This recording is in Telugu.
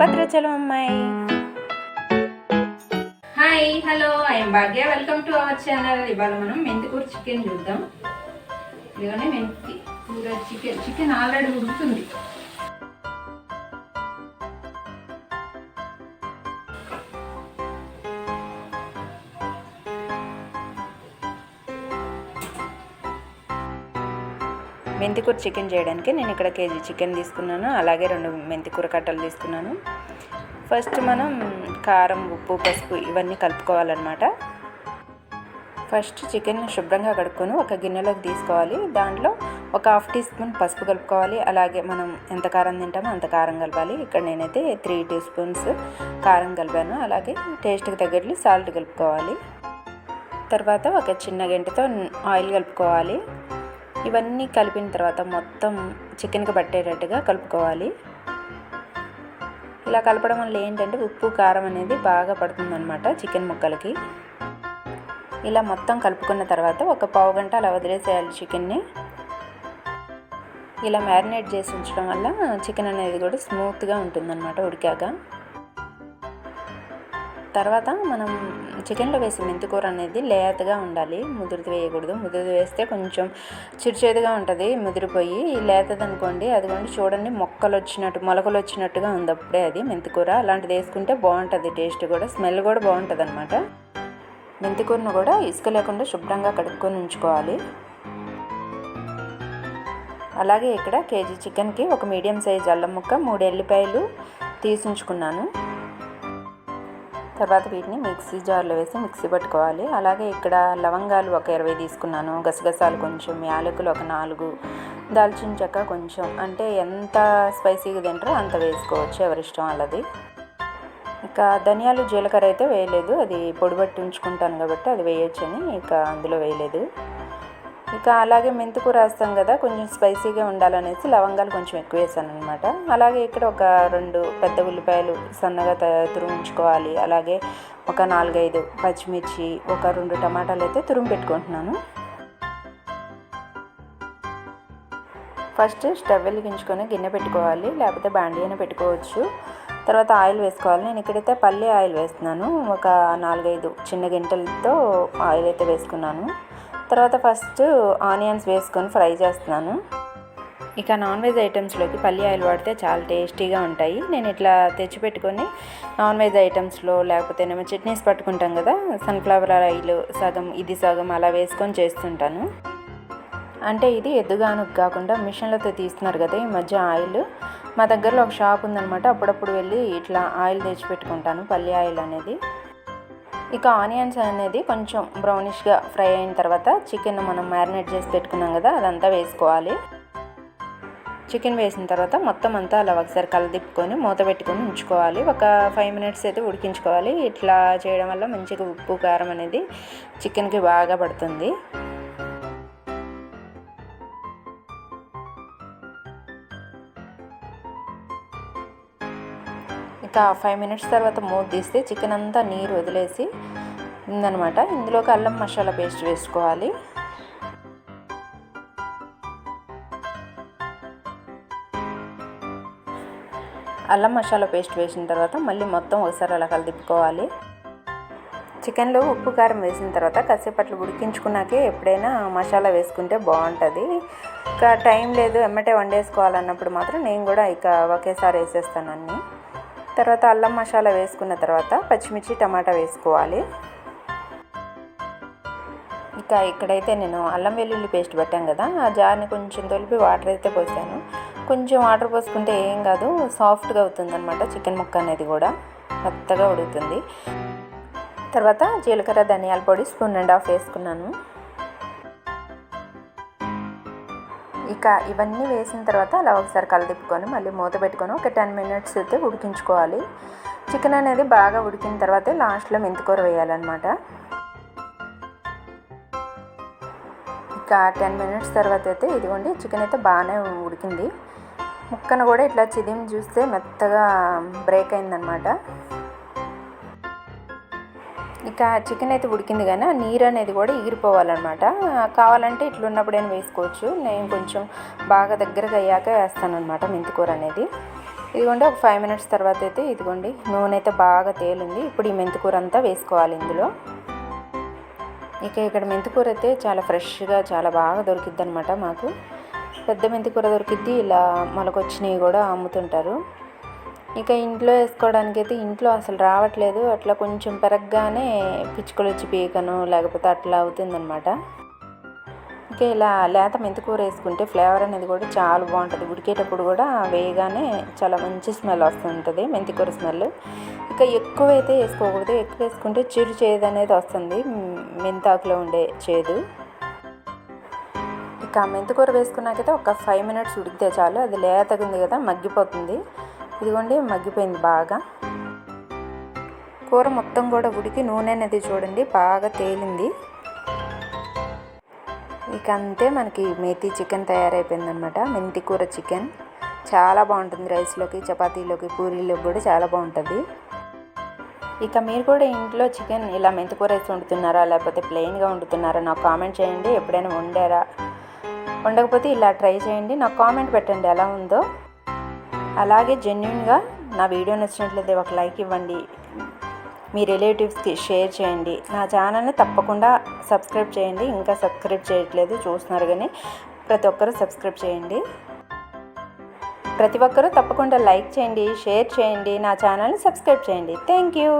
భద్రాచలం అమ్మాయి. Hi hello I'm Bhagya. Welcome to our channel ఇవాళ మనం మెంతికూర చికెన్ చూద్దాం. ఇదిగోనే మెంతి కూర చికెన్ చికెన్ ఆల్రెడీ ఉడుకుతుంది. మెంతికూర చికెన్ చేయడానికి నేను ఇక్కడ కేజీ చికెన్ తీసుకున్నాను. అలాగే రెండు మెంతికూర కట్టలు తీసుకున్నాను. ఫస్ట్ మనం కారం ఉప్పు పసుపు ఇవన్నీ కలుపుకోవాలన్నమాట. ఫస్ట్ చికెన్ శుభ్రంగా కడుక్కొని ఒక గిన్నెలోకి తీసుకోవాలి. దాంట్లో ఒక హాఫ్ టీ స్పూన్ పసుపు కలుపుకోవాలి. అలాగే మనం ఎంత కారం తింటామో అంత కారం కలపాలి. ఇక్కడ నేనైతే త్రీ టీ స్పూన్స్ కారం కలిపాను. అలాగే టేస్ట్కి తగ్గట్లు సాల్ట్ కలుపుకోవాలి. తర్వాత ఒక చిన్న గంటతో ఆయిల్ కలుపుకోవాలి. ఇవన్నీ కలిపిన తర్వాత మొత్తం చికెన్కి పట్టేటట్టుగా కలుపుకోవాలి. ఇలా కలపడం వల్ల ఏంటంటే ఉప్పు కారం అనేది బాగా పడుతుందన్నమాట చికెన్ ముక్కలకి. ఇలా మొత్తం కలుపుకున్న తర్వాత ఒక పావు గంట అలా వదిలేసేయాలి చికెన్ని. ఇలా మ్యారినేట్ చేసి ఉంచడం వల్ల చికెన్ అనేది కూడా స్మూత్గా ఉంటుందన్నమాట ఉడికాక. తర్వాత మనం చికెన్లో వేసే మెంతికూర అనేది లేతగా ఉండాలి. ముదురుది వేయకూడదు. ముదురుది వేస్తే కొంచెం చిరుచేదుగా ఉంటుంది. ముదిరిపోయి లేతది అనుకోండి అదిగోండి చూడండి మొక్కలు వచ్చినట్టు మొలకలు వచ్చినట్టుగా ఉంది అప్పుడే అది మెంతికూర. అలాంటిది వేసుకుంటే బాగుంటుంది. టేస్ట్ కూడా స్మెల్ కూడా బాగుంటుంది అనమాట మెంతికూరను కూడా ఇసుక లేకుండా శుభ్రంగా కడుక్కొని ఉంచుకోవాలి. అలాగే ఇక్కడ కేజీ చికెన్కి ఒక మీడియం సైజ్ అల్లం ముక్క మూడు ఎల్లిపాయలు తీసుంచుకున్నాను తర్వాత వీటిని మిక్సీ జార్లో వేసి మిక్సీ పట్టుకోవాలి. అలాగే ఇక్కడ లవంగాలు ఒక ఇరవై తీసుకున్నాను. గసగసాలు కొంచెం యాలకులు ఒక నాలుగు దాల్చిన చెక్క కొంచెం. అంటే ఎంత స్పైసీగా తింటారో అంత వేసుకోవచ్చు. ఎవరిష్టం వాళ్ళది. ఇక ధనియాలు జీలకర్ర అయితే వేయలేదు. అది పొడిబట్టి ఉంచుకుంటాను కాబట్టి అది వేయొచ్చని ఇక అందులో వేయలేదు. ఇక అలాగే మెంతికూర వేస్తాం కదా కొంచెం స్పైసీగా ఉండాలనేసి లవంగాలు కొంచెం ఎక్కువ వేసాను అనమాట అలాగే ఇక్కడ ఒక రెండు పెద్ద ఉల్లిపాయలు సన్నగా తురుముంచుకోవాలి. అలాగే ఒక నాలుగైదు పచ్చిమిర్చి ఒక రెండు టమాటాలు అయితే తురుము పెట్టుకుంటున్నాను. ఫస్ట్ స్టవ్ వెలిగించుకొని గిన్నె పెట్టుకోవాలి లేకపోతే బాండీ అయినా పెట్టుకోవచ్చు. తర్వాత ఆయిల్ వేసుకోవాలి. నేను ఇక్కడైతే పల్లి ఆయిల్ వేస్తున్నాను. ఒక నాలుగైదు చిన్న గింటలతో ఆయిల్ అయితే వేసుకున్నాను. తర్వాత ఫస్ట్ ఆనియన్స్ వేసుకొని ఫ్రై చేస్తున్నాను. ఇక నాన్ వెజ్ ఐటమ్స్లోకి పల్లి ఆయిల్ వాడితే చాలా టేస్టీగా ఉంటాయి. నేను ఇట్లా తెచ్చిపెట్టుకొని నాన్ వెజ్ ఐటమ్స్లో లేకపోతే ఏమో చట్నీస్ పట్టుకుంటాం కదా సన్ఫ్లవర్ ఆయిల్ సగం ఇది సగం అలా వేసుకొని చేస్తుంటాను. అంటే ఇది ఎద్దుగానుకు కాకుండా మిషన్లతో తీస్తున్నారు కదా ఈ మధ్య ఆయిల్. మా దగ్గరలో ఒక షాప్ ఉందనమాట అప్పుడప్పుడు వెళ్ళి ఇట్లా ఆయిల్ తెచ్చిపెట్టుకుంటాను పల్లి ఆయిల్ అనేది. ఇక ఆనియన్స్ అనేది కొంచెం బ్రౌనిష్గా ఫ్రై అయిన తర్వాత చికెన్ మనం మ్యారినేట్ చేసి పెట్టుకున్నాం కదా అదంతా వేసుకోవాలి. చికెన్ వేసిన తర్వాత మొత్తం అంతా అలా ఒకసారి కలదిప్పుకొని మూత పెట్టుకొని ఉంచుకోవాలి. ఒక ఫైవ్ మినిట్స్ అయితే ఉడికించుకోవాలి. ఇట్లా చేయడం వల్ల మంచిగా ఉప్పు కారం అనేది చికెన్కి బాగా పడుతుంది. ఇక ఫైవ్ మినిట్స్ తర్వాత మూత తీస్తే చికెన్ అంతా నీరు వదిలేసి ఉందనమాట ఇందులోకి అల్లం మసాలా పేస్ట్ వేసుకోవాలి. అల్లం మసాలా పేస్ట్ వేసిన తర్వాత మళ్ళీ మొత్తం ఒకసారి అలా కలిదిప్పుకోవాలి చికెన్లో ఉప్పు కారం వేసిన తర్వాత కాసేపట్లు ఉడికించుకున్నాకే ఎప్పుడైనా మసాలా వేసుకుంటే బాగుంటుంది. ఇక టైం లేదు ఎమ్మటే వండేసుకోవాలన్నప్పుడు మాత్రం నేను కూడా ఇక ఒకేసారి వేసేస్తాను అన్నీ. తర్వాత అల్లం మసాలా వేసుకున్న తర్వాత పచ్చిమిర్చి టమాటా వేసుకోవాలి. ఇక ఇక్కడైతే నేను అల్లం వెల్లుల్లి పేస్ట్ పెట్టాను కదా ఆ జార్ని కొంచెం తొలిపి వాటర్ అయితే పోసాను. కొంచెం వాటర్ పోసుకుంటే ఏం కాదు సాఫ్ట్గా అవుతుంది అనమాట చికెన్ ముక్క అనేది కూడా మెత్తగా ఉడుకుతుంది. తర్వాత జీలకర్ర ధనియాల పొడి స్పూన్ అండ్ హాఫ్ వేసుకున్నాను. ఇక ఇవన్నీ వేసిన తర్వాత అలా ఒకసారి కలదిప్పుకొని మళ్ళీ మూత పెట్టుకొని ఒక టెన్ మినిట్స్ అయితే ఉడికించుకోవాలి. చికెన్ అనేది బాగా ఉడికిన తర్వాతే లాస్ట్లో మెంతికూర వేయాలన్నమాట. ఇక టెన్ మినిట్స్ తర్వాత అయితే ఇదిగోండి చికెన్ అయితే బాగానే ఉడికింది. ముక్కను కూడా ఇట్లా చిదిమి చూస్తే మెత్తగా బ్రేక్ అయిందనమాట ఇక చికెన్ అయితే ఉడికింది కానీ నీరు అనేది కూడా ఎగిరిపోవాలన్నమాట. కావాలంటే ఇట్లున్నప్పుడైనా వేసుకోవచ్చు. నేను కొంచెం బాగా దగ్గరగా అయ్యాక వేస్తానమాట మెంతికూర అనేది. ఇదిగోండి ఒక ఫైవ్ మినిట్స్ తర్వాత అయితే ఇదిగోండి నూనె అయితే బాగా తేలింది. ఇప్పుడు ఈ మెంతికూర అంతా వేసుకోవాలి ఇందులో. ఇక ఇక్కడ మెంతికూర అయితే చాలా ఫ్రెష్గా చాలా బాగా దొరికిద్ది అనమాట మాకు. పెద్ద మెంతికూర దొరికిద్ది ఇలా మొలకొచ్చినవి కూడా అమ్ముతుంటారు. ఇక ఇంట్లో వేసుకోవడానికి అయితే ఇంట్లో అసలు రావట్లేదు. అట్లా కొంచెం పెరగగానే పిచ్చుకలు వచ్చి పీకను లేకపోతే అట్లా అవుతుందన్నమాట. ఇంకా ఇలా లేత మెంతికూర వేసుకుంటే ఫ్లేవర్ అనేది కూడా చాలా బాగుంటుంది. ఉడికేటప్పుడు కూడా వేయగానే చాలా మంచి స్మెల్ వస్తుంటుంది మెంతికూర స్మెల్. ఇక ఎక్కువ అయితే వేసుకోకూడదు. ఎక్కువ వేసుకుంటే చిరు చేదు అనేది వస్తుంది. మెంతాకులో ఉండే చేదు. ఇక మెంతికూర వేసుకున్నాకైతే ఒక ఫైవ్ మినిట్స్ ఉడికితే చాలు. అది లేతగా ఉంది కదా మగ్గిపోతుంది. ఇదిగోండి మగ్గిపోయింది బాగా. కూర మొత్తం కూడా ఉడికి నూనె అనేది చూడండి బాగా తేలింది. ఇక అంతే మనకి మేతి చికెన్ తయారైపోయింది అనమాట మెంతి కూర చికెన్. చాలా బాగుంటుంది రైస్లోకి చపాతీలోకి పూరీలోకి కూడా చాలా బాగుంటుంది. ఇక మీరు కూడా ఇంట్లో చికెన్ ఇలా మెంతికూర వేసి వండుతున్నారా లేకపోతే ప్లెయిన్గా వండుతున్నారా నాకు కామెంట్ చేయండి. ఎప్పుడైనా వండారా? వండకపోతే ఇలా ట్రై చేయండి. నాకు కామెంట్ పెట్టండి ఎలా ఉందో. అలాగే జెన్యున్గా నా వీడియో నచ్చినట్లయితే ఒక లైక్ ఇవ్వండి. మీ రిలేటివ్స్కి షేర్ చేయండి. నా ఛానల్ని తప్పకుండా సబ్స్క్రైబ్ చేయండి. ఇంకా సబ్స్క్రైబ్ చేయట్లేదు చూస్తున్నారు కానీ ప్రతి ఒక్కరూ సబ్స్క్రైబ్ చేయండి. ప్రతి ఒక్కరూ తప్పకుండా లైక్ చేయండి షేర్ చేయండి. నా ఛానల్ని సబ్స్క్రైబ్ చేయండి. Thank you